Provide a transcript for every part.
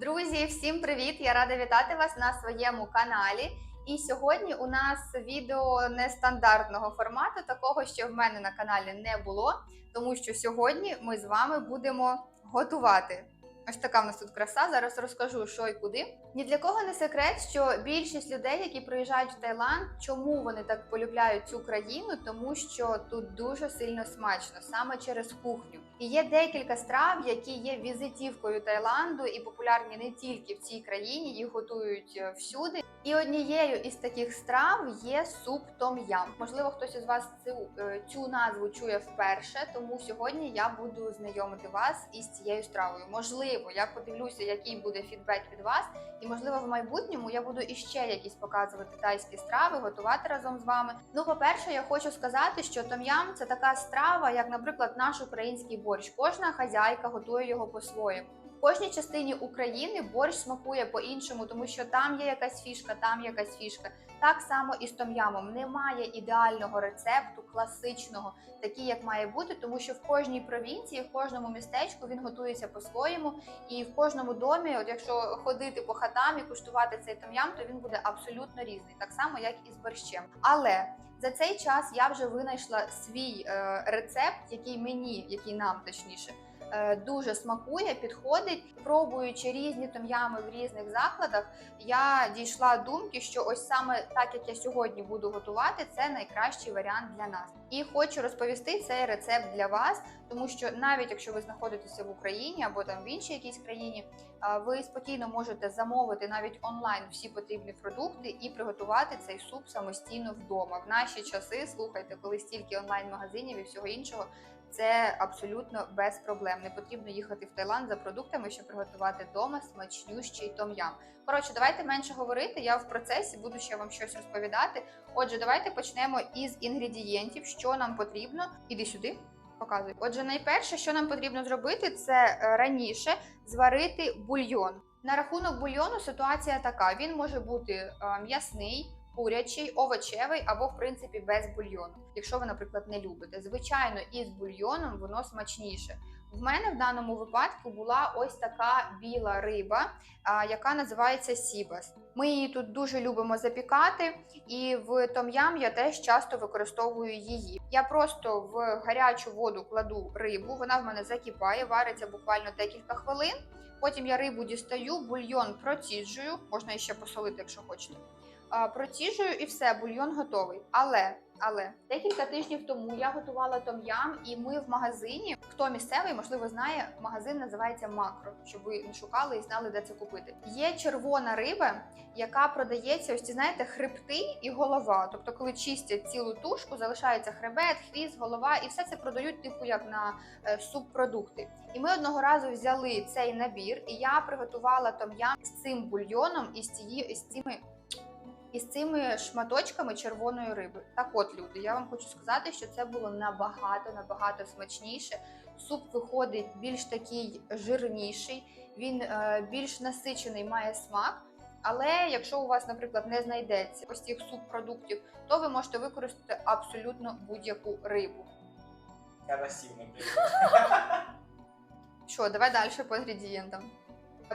Друзі, всім привіт! Я рада вітати вас на своєму каналі. І сьогодні у нас відео нестандартного формату, такого, що в мене на каналі не було, тому що сьогодні ми з вами будемо готувати. Ось така в нас тут краса. Зараз розкажу, що і куди. Ні для кого не секрет, що більшість людей, які приїжджають в Таїланд, чому вони так полюбляють цю країну, тому що тут дуже сильно смачно, саме через кухню. І є декілька страв, які є візитівкою Таїланду і популярні не тільки в цій країні, їх готують е, всюди. І однією із таких страв є суп том-ям. Можливо, хтось із вас цю, е, цю назву чує вперше, тому сьогодні я буду знайомити вас із цією стравою. Можливо, я подивлюся, який буде фідбек від вас, і можливо, в майбутньому я буду іще якісь показувати тайські страви, готувати разом з вами. Ну, по-перше, я хочу сказати, що том-ям – це така страва, як, наприклад, наш український борщ. Кожна хазяйка готує його по-своєму. Кожній частині України борщ смакує по-іншому, тому що там є якась фішка, там якась фішка. Так само і з том'ямом немає ідеального рецепту, класичного, такий, як має бути, тому що в кожній провінції, в кожному містечку він готується по-своєму, і в кожному домі, от якщо ходити по хатам і куштувати цей том'ям, то він буде абсолютно різний, так само як і з борщем. Але за цей час я вже винайшла свій е, рецепт, який мені, який нам точніше. Е, Дуже смакує, підходить, пробуючи різні том'ями в різних закладах, я дійшла думки, що ось саме так, як я сьогодні буду готувати, це найкращий варіант для нас. І хочу розповісти цей рецепт для вас, тому що навіть якщо ви знаходитеся в Україні або там в іншій якійсь країні, ви спокійно можете замовити навіть онлайн всі потрібні продукти і приготувати цей суп самостійно вдома. В наші часи слухайте, коли стільки онлайн-магазинів і всього іншого. Це абсолютно без проблем. Не потрібно їхати в Таїланд за продуктами, щоб приготувати вдома смачнющий том-ям. Коротше, давайте менше говорити. Я в процесі буду ще вам щось розповідати. Отже, давайте почнемо із інгредієнтів, що нам потрібно. Іди сюди. Показуй. Отже, найперше, що нам потрібно зробити, це е, раніше зварити бульйон. На рахунок бульйону ситуація така: він може бути е, м'ясний, курячий, овочевий або, в принципі, без бульйону, якщо ви, наприклад, не любите. Звичайно, із бульйоном воно смачніше. В мене в даному випадку була ось така біла риба, яка називається сібас. Ми її тут дуже любимо запікати, і в том'ям я теж часто використовую її. Я просто в гарячу воду кладу рибу, вона в мене закипає, вариться буквально декілька хвилин. Потім я рибу дістаю, бульйон проціджую, можна ще посолити, якщо хочете. А, Проціжую і все, бульйон готовий. Але але декілька тижнів тому я готувала том-ям, і ми в магазині. Хто місцевий, можливо, знає, магазин називається Макро, щоб ви не шукали і знали, де це купити. Є червона риба, яка продається. Ось ці знаєте, хребти і голова. Тобто, коли чистять цілу тушку, залишається хребет, хвіст, голова, і все це продають, типу як на е, субпродукти. І ми одного разу взяли цей набір, і я приготувала том-ям з цим бульйоном і з цією з цими із цими шматочками червоної риби. Так от, люди, я вам хочу сказати, що це було набагато набагато смачніше. Суп виходить більш такий жирніший, він е, більш насичений, має смак. Але якщо у вас, наприклад, не знайдеться ось цих субпродуктів, то ви можете використати абсолютно будь-яку рибу. Красивно, блин. Що, давай далі по інгредієнтам.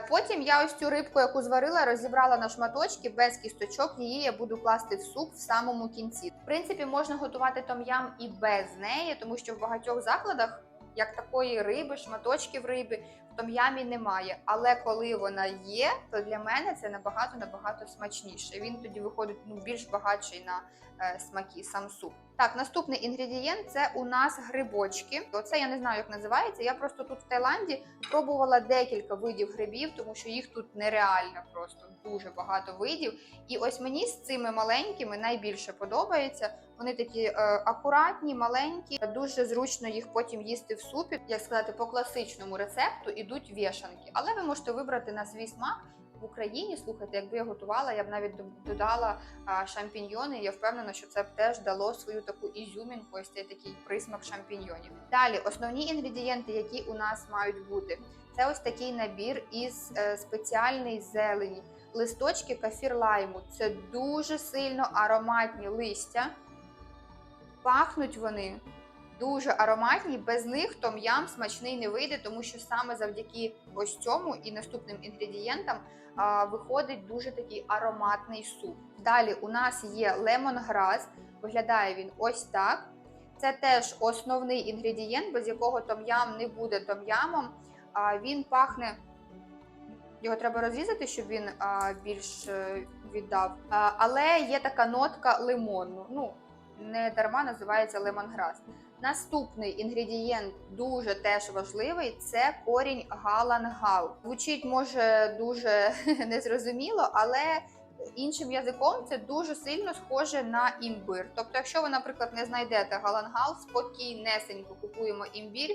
Потім я ось цю рибку, яку зварила, розібрала на шматочки без кісточок. Її я буду класти в суп в самому кінці. В принципі, можна готувати том-ям і без неї, тому що в багатьох закладах, як такої риби, шматочків риби, в том-ямі немає. Але коли вона є, то для мене це набагато набагато смачніше. Він тоді виходить ну, більш багатший на е, смаки, сам суп. Так, наступний інгредієнт це у нас грибочки. Оце я не знаю, як називається. Я просто тут в Таїланді пробувала декілька видів грибів, тому що їх тут нереально просто дуже багато видів. І ось мені з цими маленькими найбільше подобається. Вони такі е, акуратні, маленькі, дуже зручно їх потім їсти в супі. Як сказати, по класичному рецепту ідуть вішанки, але ви можете вибрати на свій смак. Україні слухайте, якби я готувала, я б навіть додала шампіньйони. Я впевнена, що це б теж дало свою таку ізюмінку, ось цей такий присмак шампіньйонів. Далі основні інгредієнти, які у нас мають бути, це ось такий набір із е, спеціальної зелені, листочки кафір лайму. Це дуже сильно ароматні листя. Пахнуть вони дуже ароматні. Без них том-ям смачний не вийде, тому що саме завдяки ось цьому і наступним інгредієнтам а, виходить дуже такий ароматний суп. Далі у нас є лемонграс. Виглядає він ось так. Це теж основний інгредієнт, без якого том-ям не буде том-ямом. Він пахне. Його треба розрізати, щоб він більш е, віддав. Але є така нотка лимонну. Ну, не дарма називається лемонграс. Наступний інгредієнт дуже теж важливий це корінь галангал. Звучить може дуже незрозуміло, але іншим язиком це дуже сильно схоже на імбир. Тобто, якщо ви, наприклад, не знайдете галангал, спокійнесенько купуємо імбір.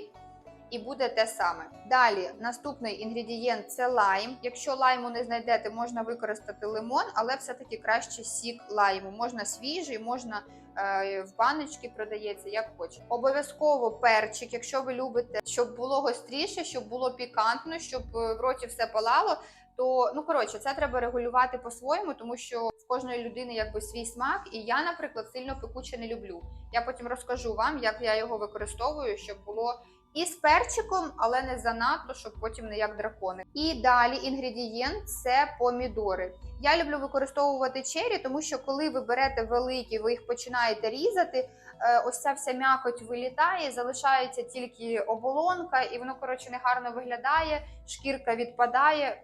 І буде те саме. Далі наступний інгредієнт це лайм. Якщо лайму не знайдете, можна використати лимон, але все-таки краще сік лайму. Можна свіжий, можна е, в баночці продається, як хоче. Обов'язково перчик, якщо ви любите, щоб було гостріше, щоб було пікантно, щоб е, в роті все палало. То ну коротше, це треба регулювати по-своєму, тому що в кожної людини якби свій смак. І я, наприклад, сильно пекуче не люблю. Я потім розкажу вам, як я його використовую, щоб було і з перчиком, але не занадто, щоб потім не як дракони. І далі інгредієнт це помідори. Я люблю використовувати чері, тому що коли ви берете великі, ви їх починаєте різати. е, Ось ця вся м'якоть вилітає, залишається тільки оболонка, і воно коротше негарно виглядає, шкірка відпадає.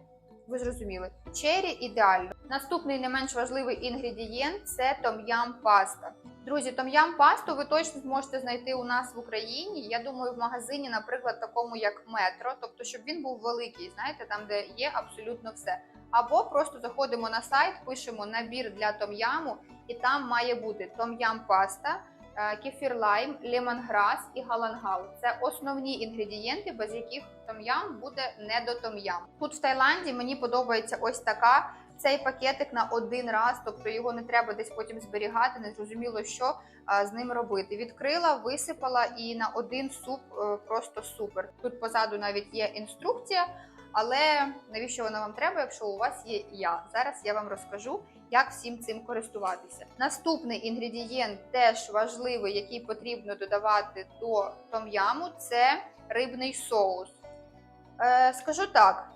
Ви зрозуміли, чері ідеально. Наступний не менш важливий інгредієнт це том'ям паста. Друзі, том'ям пасту ви точно зможете знайти у нас в Україні. Я думаю, в магазині, наприклад, такому як метро, тобто, щоб він був великий, знаєте, там де є абсолютно все. Або просто заходимо на сайт, пишемо набір для том'яму, і там має бути том'ям паста, е, кефір лайм, лемонграс і галангал. Це основні інгредієнти, без яких том'ям буде не до том'ям. Тут в Таїланді мені подобається ось така. Цей пакетик на один раз, тобто його не треба десь потім зберігати, не зрозуміло, що з ним робити. Відкрила, висипала і на один суп е, просто супер. Тут позаду навіть є інструкція, але навіщо вона вам треба, якщо у вас є я? Зараз я вам розкажу, як всім цим користуватися. Наступний інгредієнт теж важливий, який потрібно додавати до том'яму, це рибний соус. Е, скажу так.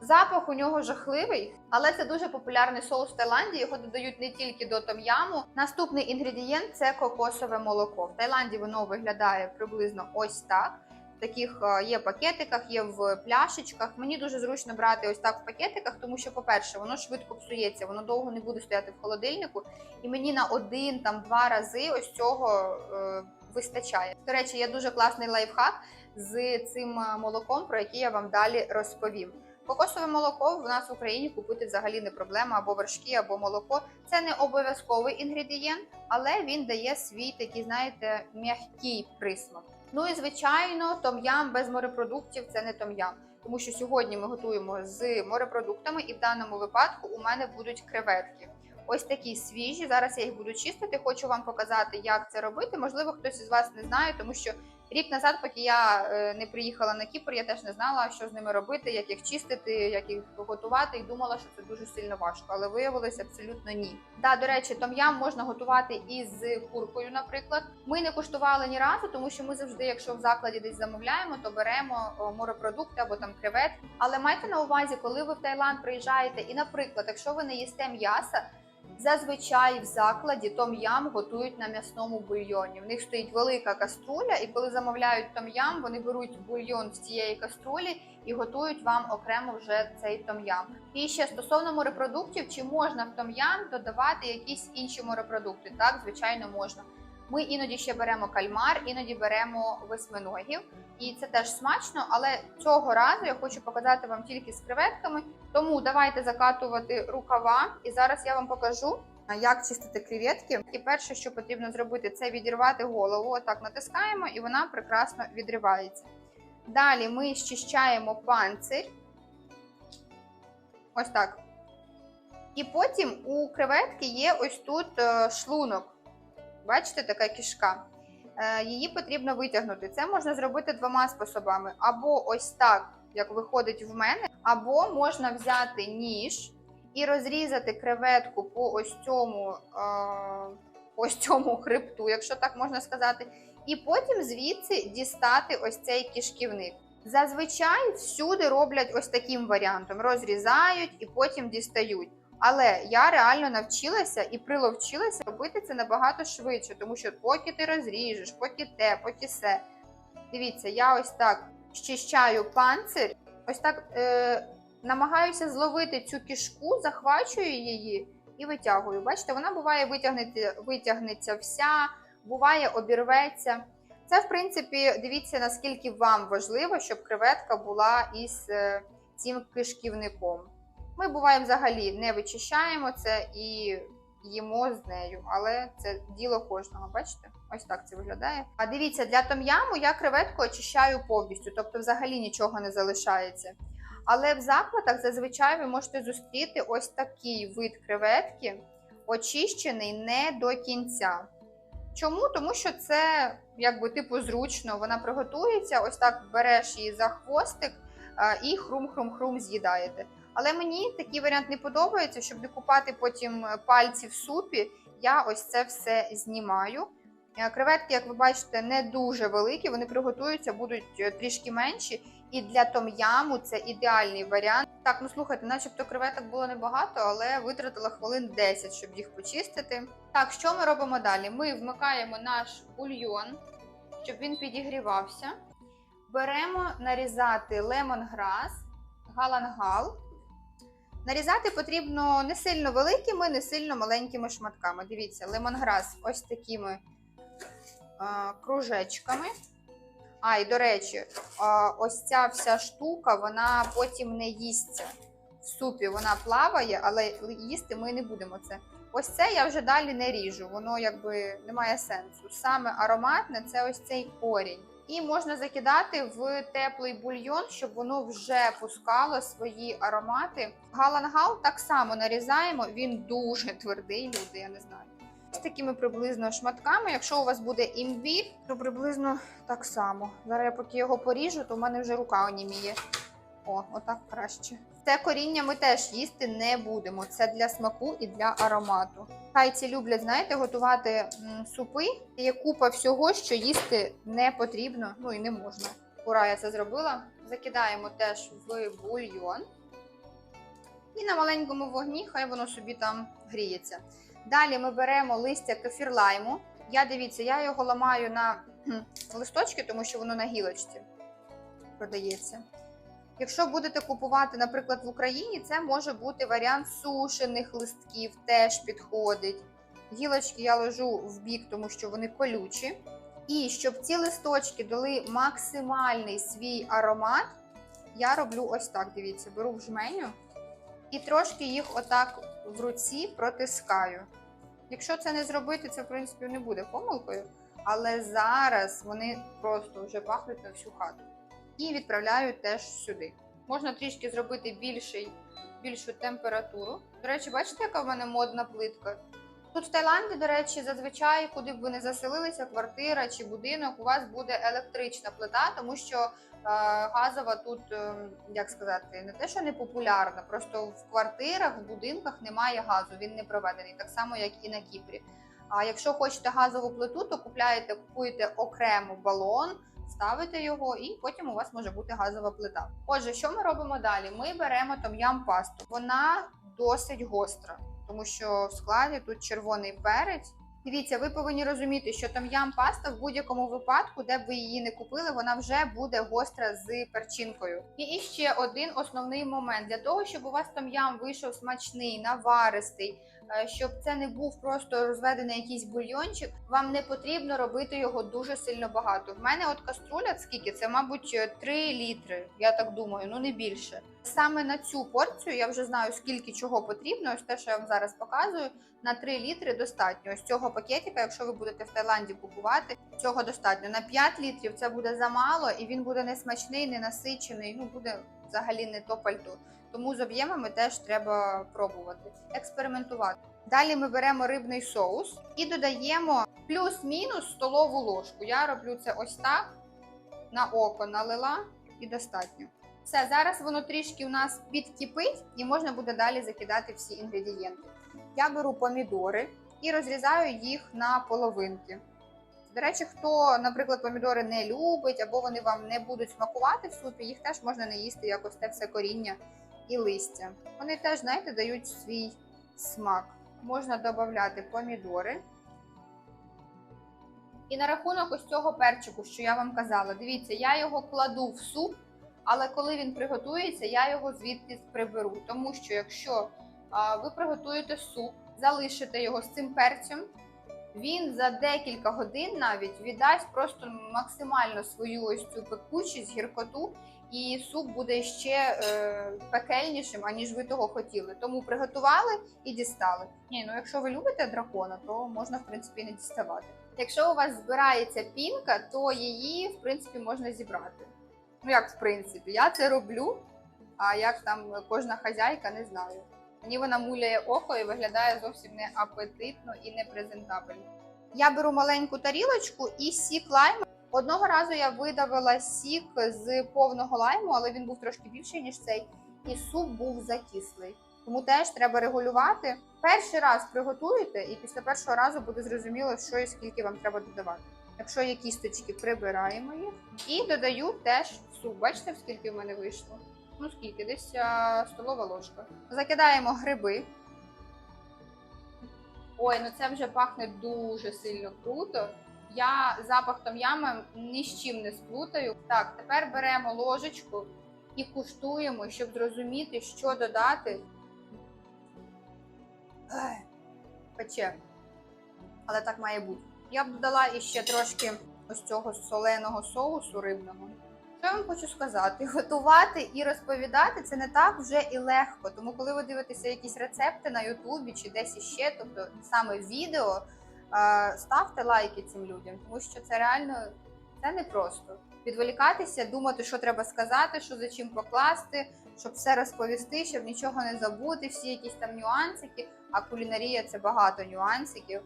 Запах у нього жахливий, але це дуже популярний соус в Таїланді. Його додають не тільки до том'яму. Наступний інгредієнт це кокосове молоко. В Таїланді воно виглядає приблизно ось так. В таких е, є пакетиках, є в пляшечках. Мені дуже зручно брати ось так в пакетиках, тому що, по-перше, воно швидко псується, воно довго не буде стояти в холодильнику, і мені на один там два рази ось цього е, вистачає. До речі, є дуже класний лайфхак з цим е, молоком, про який я вам далі розповім. Кокосове молоко в нас в Україні купити взагалі не проблема, або вершки, або молоко. Це не обов'язковий інгредієнт, але він дає свій такий, знаєте, м'який присмак. Ну і звичайно, том'ям без морепродуктів це не том'ям. Тому що сьогодні ми готуємо з морепродуктами, і в даному випадку у мене будуть креветки. Ось такі свіжі. Зараз я їх буду чистити. Хочу вам показати, як це робити. Можливо, хтось із вас не знає, тому що рік назад, поки я е, не приїхала на Кіпр, я теж не знала, що з ними робити, як їх чистити, як їх готувати, і думала, що це дуже сильно важко, але виявилось абсолютно ні. Да, до речі, том'ям можна готувати із куркою, наприклад. Ми не куштували ні разу, тому що ми завжди, якщо в закладі десь замовляємо, то беремо морепродукти або там креветки. Але майте на увазі, коли ви в Таїланд приїжджаєте, і, наприклад, якщо ви не їсте м'яса. Зазвичай в закладі том-ям готують на м'ясному бульйоні. В них стоїть велика каструля, і коли замовляють том-ям, вони беруть бульйон з цієї каструлі і готують вам окремо вже цей том-ям. І ще стосовно морепродуктів, чи можна в том-ям додавати якісь інші морепродукти? Так, звичайно, можна. Ми іноді ще беремо кальмар, іноді беремо восьминогів, і це теж смачно. Але цього разу я хочу показати вам тільки з креветками. Тому давайте закатувати рукава, і зараз я вам покажу, як чистити креветки. І перше, що потрібно зробити, це відірвати голову. Отак натискаємо, і вона прекрасно відривається. Далі ми щищаємо панцир. Ось так. І потім у креветки є ось тут е, шлунок. Бачите, така кішка. Е, Її потрібно витягнути. Це можна зробити двома способами: або ось так, як виходить в мене, або можна взяти ніж і розрізати креветку по ось цьому, е, ось цьому хребту, якщо так можна сказати, І потім звідси дістати ось цей кишківник. Зазвичай всюди роблять ось таким варіантом: розрізають і потім дістають. Але я реально навчилася і приловчилася робити це набагато швидше, тому що поки ти розріжеш, поки те, поки се. Дивіться, я ось так щищаю панцир, ось так е, намагаюся зловити цю кішку, захвачую її і витягую. Бачите, вона буває витягнеться, витягнеться вся, буває обірветься. Це, в принципі, дивіться, наскільки вам важливо, щоб креветка була із е, цим кишківником. Ми буває взагалі не вичищаємо це і їмо з нею, але це діло кожного. Бачите? Ось так це виглядає. А дивіться, для том'яму я креветку очищаю повністю, тобто взагалі нічого не залишається. Але в закладах зазвичай ви можете зустріти ось такий вид креветки, очищений не до кінця. Чому? Тому що це якби типу зручно, вона приготується, ось так береш її за хвостик і хрум-хрум-хрум з'їдаєте. Але мені такий варіант не подобається, щоб не купати потім пальці в супі. Я ось це все знімаю. Е, Креветки, як ви бачите, не дуже великі, вони приготуються, будуть е, трішки менші. І для том'яму це ідеальний варіант. Так, ну слухайте, начебто креветок було небагато, але витратила хвилин 10, щоб їх почистити. Так, що ми робимо далі? Ми вмикаємо наш бульйон, щоб він підігрівався. Беремо нарізати лемонграс, галангал. Нарізати потрібно не сильно великими, не сильно маленькими шматками. Дивіться, лемонграс ось такими а, кружечками. А, і до речі, а, ось ця вся штука, вона потім не їсться. В супі вона плаває, але їсти ми не будемо це. Ось це я вже далі не ріжу, воно якби не має сенсу. Саме ароматне це ось цей корінь. І можна закидати в теплий бульйон, щоб воно вже пускало свої аромати. Галангал так само нарізаємо, він дуже твердий, люди, я не знаю. З такими приблизно шматками. Якщо у вас буде імбір, то приблизно так само. Зараз я поки його поріжу, то в мене вже рука оніміє. О, отак краще. Це коріння ми теж їсти не будемо. Це для смаку і для аромату. Тайці люблять, знаєте, готувати супи. Є купа всього, що їсти не потрібно, ну і не можна. Ура, я це зробила. Закидаємо теж в бульйон. І на маленькому вогні хай воно собі там гріється. Далі ми беремо листя кефірлайму. Я дивіться, я його ламаю на листочки, тому що воно на гілочці продається. Якщо будете купувати, наприклад, в Україні, це може бути варіант сушених листків, теж підходить. Гілочки я ложу в бік, тому що вони колючі. І щоб ці листочки дали максимальний свій аромат, я роблю ось так. Дивіться, беру в жменю і трошки їх отак в руці протискаю. Якщо це не зробити, це в принципі не буде помилкою. Але зараз вони просто вже пахнуть на всю хату і відправляю теж сюди. Можна трішки зробити більший, більшу температуру. До речі, бачите, яка в мене модна плитка? Тут в Таїланді, до речі, зазвичай, куди б ви не заселилися, квартира чи будинок, у вас буде електрична плита, тому що е, газова тут, е, як сказати, не те, що не популярна, просто в квартирах, в будинках немає газу, він не проведений, так само, як і на Кіпрі. А якщо хочете газову плиту, то купляєте, купуєте окремо балон, ставите його, і потім у вас може бути газова плита. Отже, що ми робимо далі? Ми беремо том'ям пасту. Вона досить гостра, тому що в складі тут червоний перець. Дивіться, ви повинні розуміти, що том'ям паста в будь-якому випадку, де б ви її не купили, вона вже буде гостра з перчинкою. І ще один основний момент для того, щоб у вас том'ям вийшов смачний, наваристий, щоб це не був просто розведений якийсь бульйончик, вам не потрібно робити його дуже сильно багато. В мене от каструля, скільки це, мабуть, 3 літри, я так думаю, ну не більше. Саме на цю порцію я вже знаю, скільки чого потрібно. Ось те, що я вам зараз показую, на 3 літри достатньо. Ось цього пакетика, якщо ви будете в Таїланді купувати, цього достатньо. На 5 літрів це буде замало, і він буде не смачний, не насичений. Ну буде взагалі не то пальто. Тому з об'ємами теж треба пробувати, експериментувати. Далі ми беремо рибний соус і додаємо плюс-мінус столову ложку. Я роблю це ось так. На око налила і достатньо. Все, зараз воно трішки у нас підкипить, і можна буде далі закидати всі інгредієнти. Я беру помідори і розрізаю їх на половинки. До речі, хто, наприклад, помідори не любить або вони вам не будуть смакувати в супі, їх теж можна не їсти якось те все коріння і листя. Вони теж, знаєте, дають свій смак. Можна додати помідори. І на рахунок ось цього перчику, що я вам казала, дивіться, я його кладу в суп, але коли він приготується, я його звідти приберу. Тому що якщо ви приготуєте суп, залишите його з цим перцем, він за декілька годин навіть віддасть просто максимально свою ось цю пекучість, гіркоту, і суп буде ще е, пекельнішим, аніж ви того хотіли. Тому приготували і дістали. Ні, ну якщо ви любите дракона, то можна в принципі не діставати. Якщо у вас збирається пінка, то її в принципі можна зібрати. Ну як в принципі, я це роблю. А як там кожна хазяйка, не знаю. Мені вона муляє око і виглядає зовсім не апетитно і не презентабельно. Я беру маленьку тарілочку і сік лайму. Одного разу я видавила сік з повного лайму, але він був трошки більший, ніж цей, і суп був закислий. Тому теж треба регулювати. Перший раз приготуєте, і після першого разу буде зрозуміло, що і скільки вам треба додавати. Якщо є кісточки, прибираємо їх і додаю теж суп. Бачите, скільки в мене вийшло? Ну скільки? Десь а, столова ложка. Закидаємо гриби. Ой, ну це вже пахне дуже сильно круто. Я запах том'яма ні з чим не сплутаю. Так, тепер беремо ложечку і куштуємо, щоб зрозуміти, що додати. Пече. Але так має бути. Я б додала іще трошки ось цього соленого соусу рибного. Що я вам хочу сказати? Готувати і розповідати це не так вже і легко. Тому, коли ви дивитеся якісь рецепти на Ютубі чи десь іще, тобто саме відео, е, ставте лайки цим людям, тому що це реально це не просто. Відволікатися, думати, що треба сказати, що за чим покласти, щоб все розповісти, щоб нічого не забути, всі якісь там нюансики. А кулінарія це багато нюансиків.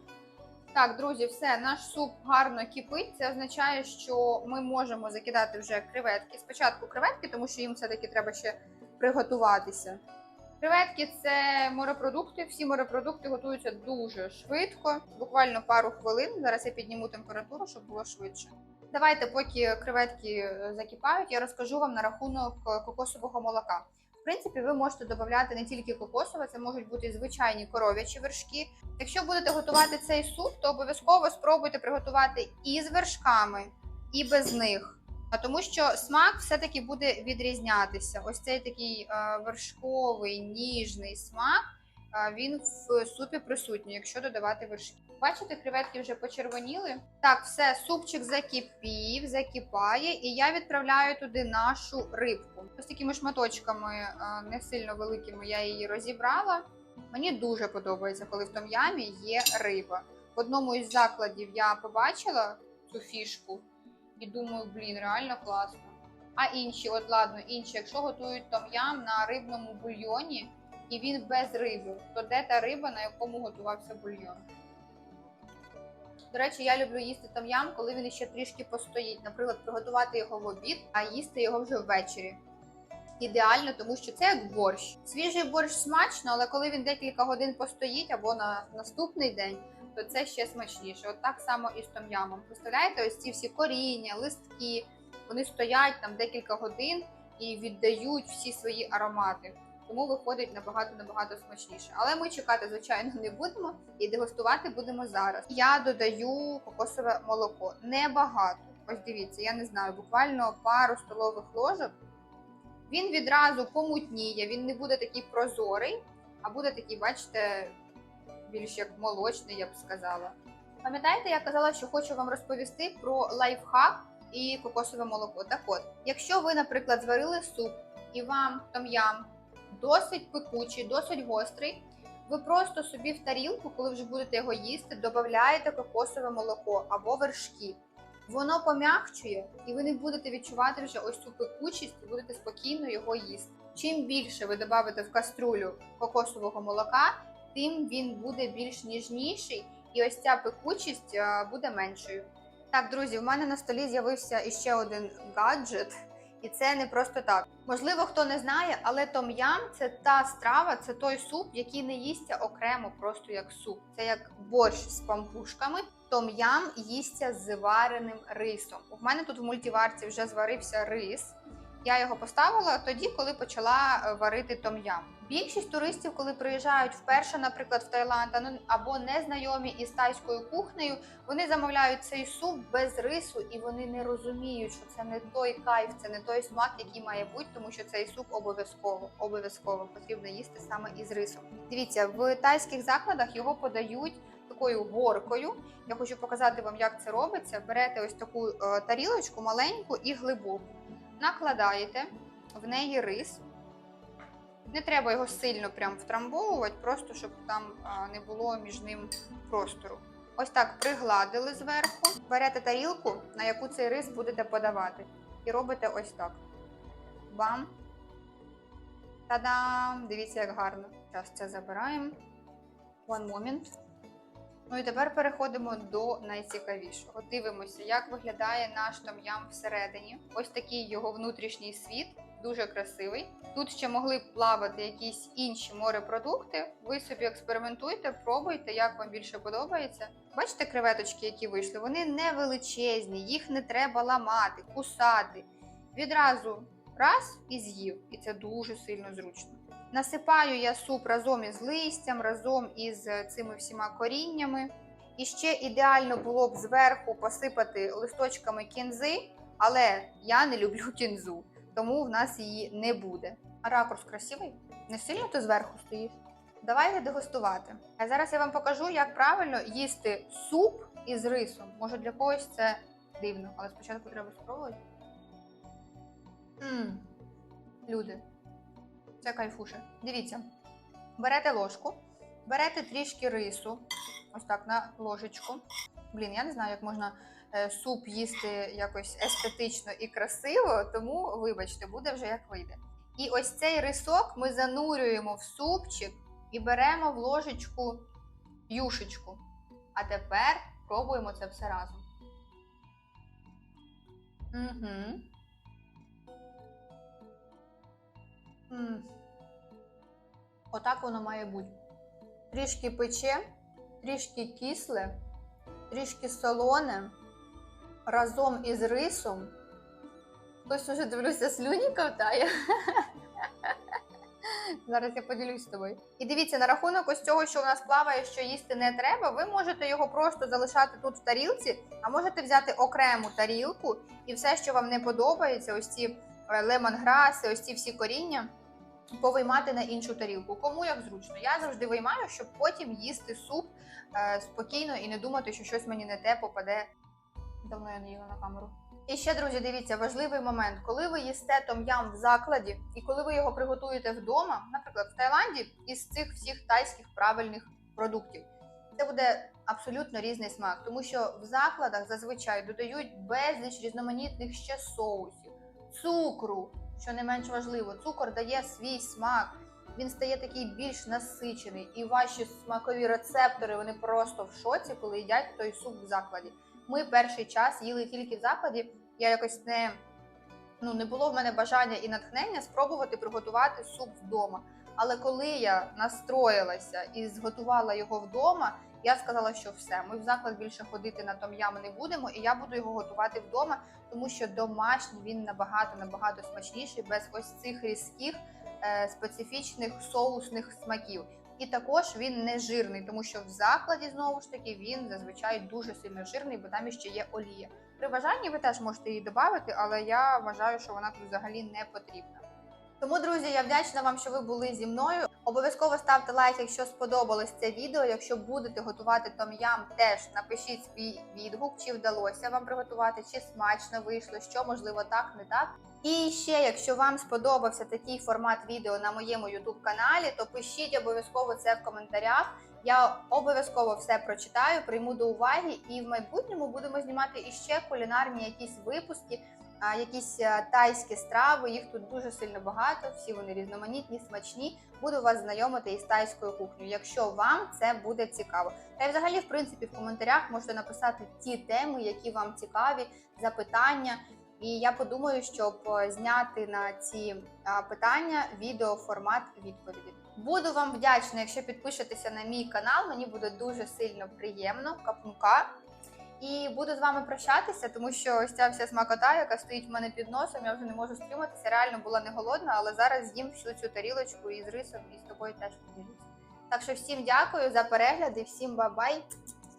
Так, друзі, все, наш суп гарно кипить. Це означає, що ми можемо закидати вже креветки. Спочатку креветки, тому що їм все-таки треба ще приготуватися. Креветки це морепродукти. Всі морепродукти готуються дуже швидко, буквально пару хвилин. Зараз я підніму температуру, щоб було швидше. Давайте, поки креветки закипають, я розкажу вам на рахунок кокосового молока. В принципі, ви можете додати не тільки кокосове, це можуть бути звичайні коров'ячі вершки. Якщо будете готувати цей суп, то обов'язково спробуйте приготувати і з вершками, і без них. А тому що смак все-таки буде відрізнятися. Ось цей такий е, вершковий, ніжний смак, він в супі присутній, якщо додавати вершки. Бачите, креветки вже почервоніли. Так, все, супчик закипів, закипає, і я відправляю туди нашу рибку. Ось такими шматочками, е, не сильно великими, я її розібрала. Мені дуже подобається, коли в том'ямі є риба. В одному із закладів я побачила цю фішку і думаю, блін, реально класно. А інші, от ладно, інші, якщо готують том'ям на рибному бульйоні і він без риби, то де та риба, на якому готувався бульйон? До речі, я люблю їсти том'ям, коли він ще трішки постоїть. Наприклад, приготувати його в обід, а їсти його вже ввечері. Ідеально, тому що це як борщ. Свіжий борщ смачно, але коли він декілька годин постоїть або на наступний день, то це ще смачніше. От так само і з том'ямом. Представляєте, ось ці всі коріння, листки, вони стоять там декілька годин і віддають всі свої аромати. Тому виходить набагато набагато смачніше. Але ми чекати, звичайно, не будемо і дегустувати будемо зараз. Я додаю кокосове молоко. Небагато. Ось дивіться, я не знаю, буквально пару столових ложок. Він відразу помутніє, він не буде такий прозорий, а буде такий, бачите, більш як молочний, я б сказала. Пам'ятаєте, я казала, що хочу вам розповісти про лайфхак і кокосове молоко. Так от, якщо ви, наприклад, зварили суп і вам том'ям досить пекучий, досить гострий, ви просто собі в тарілку, коли вже будете його їсти, додаєте кокосове молоко або вершки. Воно пом'якчує, і ви не будете відчувати вже ось цю пекучість, і будете спокійно його їсти. Чим більше ви додавите в каструлю кокосового молока, тим він буде більш ніжніший, і ось ця пекучість буде меншою. Так, друзі, в мене на столі з'явився іще один гаджет, і це не просто так. Можливо, хто не знає, але том'ям це та страва, це той суп, який не їсться окремо, просто як суп. Це як борщ з пампушками. Том'ям їсться з вареним рисом. У мене тут в мультиварці вже зварився рис. Я його поставила тоді, коли почала е, варити том-ям. Більшість туристів, коли приїжджають вперше, наприклад, в Таїланд ну, або незнайомі із тайською кухнею, вони замовляють цей суп без рису, і вони не розуміють, що це не той кайф, це не той смак, який має бути, тому що цей суп обов'язково обов'язково потрібно їсти саме із рисом. Дивіться, в тайських закладах його подають такою горкою. Я хочу показати вам, як це робиться. Берете ось таку е, тарілочку маленьку і глибоку, накладаєте в неї рис. Не треба його сильно прям втрамбовувати, просто щоб там не було між ним простору. Ось так пригладили зверху. Берете тарілку, на яку цей рис будете подавати. І робите ось так. Бам! Та-дам! Дивіться, як гарно. Зараз це забираємо. One moment. Ну і тепер переходимо до найцікавішого. Дивимося, як виглядає наш том-ям всередині. Ось такий його внутрішній світ, дуже красивий. Тут ще могли б плавати якісь інші морепродукти. Ви собі експериментуйте, пробуйте, як вам більше подобається. Бачите креветочки, які вийшли? Вони не величезні, їх не треба ламати, кусати. Відразу раз і з'їв, і це дуже сильно зручно. Насипаю я суп разом із листям, разом із цими всіма коріннями. І ще ідеально було б зверху посипати листочками кінзи, але я не люблю кінзу, тому в нас її не буде. Ракурс красивий? Не сильно ти зверху стоїш? Давайте дегустувати. А зараз я вам покажу, як правильно їсти суп із рисом. Може для когось це дивно, але спочатку треба спробувати. Мм, люди. Це кайфуше. Дивіться, берете ложку, берете трішки рису, ось так на ложечку. Блін, я не знаю, як можна суп їсти якось естетично і красиво, тому вибачте, буде вже як вийде. І ось цей рисок ми занурюємо в супчик і беремо в ложечку юшечку. А тепер пробуємо це все разом. Угу. Отак воно має бути. Трішки пече, трішки кисле, трішки солоне, разом із рисом. Хтось уже дивлюся, слюні ковтає. Зараз я поділюсь з тобою. І дивіться, на рахунок ось цього, що у нас плаває, що їсти не треба, ви можете його просто залишати тут в тарілці, а можете взяти окрему тарілку і все, що вам не подобається, ось ці е, лемонграси, ось ці всі коріння, повиймати на іншу тарілку. Кому як зручно. Я завжди виймаю, щоб потім їсти суп е, спокійно і не думати, що щось мені не те попаде. Давно я не їла на камеру. І ще, друзі, дивіться, важливий момент, коли ви їсте том-ям в закладі, і коли ви його приготуєте вдома, наприклад, в Таїланді, із цих всіх тайських правильних продуктів, це буде абсолютно різний смак, тому що в закладах зазвичай додають безліч різноманітних ще соусів, цукру, що не менш важливо, цукор дає свій смак. Він стає такий більш насичений, і ваші смакові рецептори вони просто в шоці, коли їдять той суп в закладі. Ми перший час їли тільки в закладі. Я якось не ну не було в мене бажання і натхнення спробувати приготувати суп вдома. Але коли я настроїлася і зготувала його вдома, я сказала, що все, ми в заклад більше ходити на том-ям не будемо, і я буду його готувати вдома, тому що домашній він набагато набагато смачніший, без ось цих різких е, специфічних соусних смаків. І також він не жирний, тому що в закладі знову ж таки він зазвичай дуже сильно жирний, бо там ще є олія. При бажанні ви теж можете її додати, але я вважаю, що вона тут взагалі не потрібна. Тому, друзі, я вдячна вам, що ви були зі мною. Обов'язково ставте лайк, якщо сподобалось це відео. Якщо будете готувати том-ям, теж напишіть свій відгук, чи вдалося вам приготувати, чи смачно вийшло, що можливо так, не так. І ще, якщо вам сподобався такий формат відео на моєму youtube каналі, то пишіть обов'язково це в коментарях. Я обов'язково все прочитаю, прийму до уваги, і в майбутньому будемо знімати іще кулінарні якісь випуски, якісь е, тайські страви. Їх тут дуже сильно багато. Всі вони різноманітні, смачні. Буду вас знайомити із тайською кухнею, якщо вам це буде цікаво. Та й взагалі, в принципі, в коментарях можете написати ті теми, які вам цікаві, запитання. І я подумаю, щоб е, зняти на ці питання відеоформат відповіді. Буду вам вдячна, якщо підпишетеся на мій канал. Мені буде дуже сильно приємно. Капнука. І буду з вами прощатися, тому що ось ця вся смакота, яка стоїть в мене під носом, я вже не можу стриматися. Реально була не голодна, але зараз з'їм всю цю тарілочку із рисом і з тобою теж поділюся. Так що всім дякую за перегляд і всім бай-бай.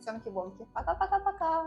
Цьомки-бомки. Пока-пока-пока.